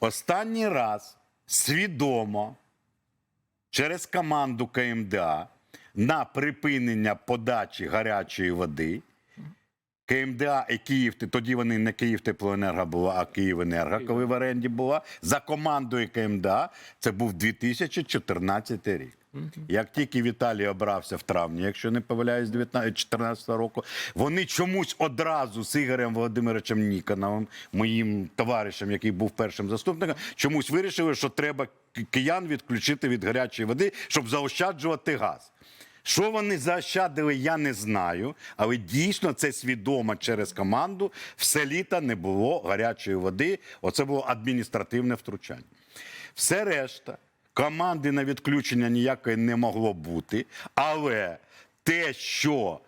останній раз свідомо через команду КМДА на припинення подачі гарячої води. КМДА і Київ, тоді вони не Київ Теплоенерго була, а Київенерго, коли в оренді була. За командою КМДА це був 2014 рік. Як тільки Віталій обрався в травні, якщо не помиляюсь, 2014 року, вони чомусь одразу з Ігорем Володимировичем Ніконовим, моїм товаришем, який був першим заступником, чомусь вирішили, що треба киян відключити від гарячої води, щоб заощаджувати газ. Що вони заощадили, я не знаю, але дійсно це свідомо через команду. Все літо не було гарячої води. Оце було адміністративне втручання. Все решта, команди на відключення ніякої не могло бути, але те, що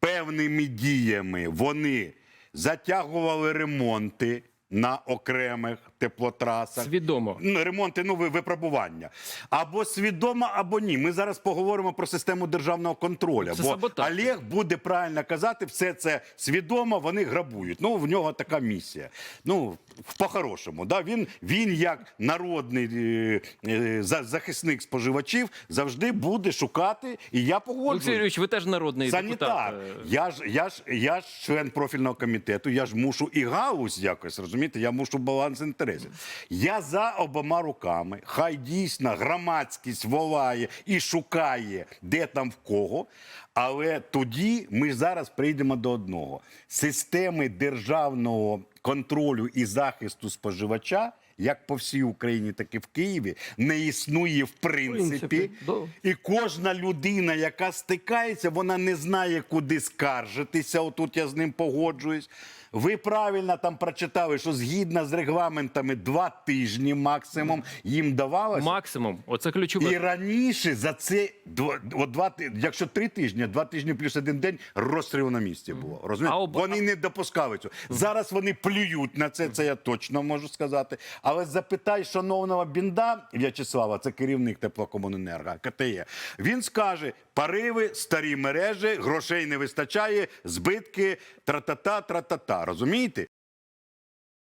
певними діями вони затягували ремонти на окремих теплотрасах. Свідомо. Ремонти, ну випробування. Або свідомо, або ні. Ми зараз поговоримо про систему державного контролю. Це бо саботаж. Олег буде правильно казати, все це свідомо, вони грабують. Ну, в нього така місія. Ну, по-хорошому. Да? Він, він як народний е, е, захисник споживачів, завжди буде шукати, і я Олексій погоджуюсь. Юрійович, ви теж народний Санітар. депутат. Е, Я ж, я, ж, я ж член профільного комітету, я ж мушу і галузь якось, розумієте, я мушу баланс інтересів. Я за обома руками. Хай дійсно громадськість волає і шукає, де там в кого. Але тоді ми зараз прийдемо до одного: системи державного контролю і захисту споживача. Як по всій Україні, так і в Києві, не існує в принципі. принципі, да. І кожна людина, яка стикається, вона не знає, куди скаржитися. Отут я з ним погоджуюсь. Ви правильно там прочитали, що згідно з регламентами два тижні максимум їм давалося. Максимум, оце ключове. І раніше за це дво- два ти- якщо три тижні, два тижні плюс один день розстріл на місці було. Розумієте? Об- Вони не допускали цього. Зараз вони плюють на це. Це я точно можу сказати. Але запитай шановного бінда В'ячеслава, це керівник теплокомуненерго, КТЕ. Він скаже: париви, старі мережі, грошей не вистачає, збитки, тра-та-та, тра-та-та. Розумієте?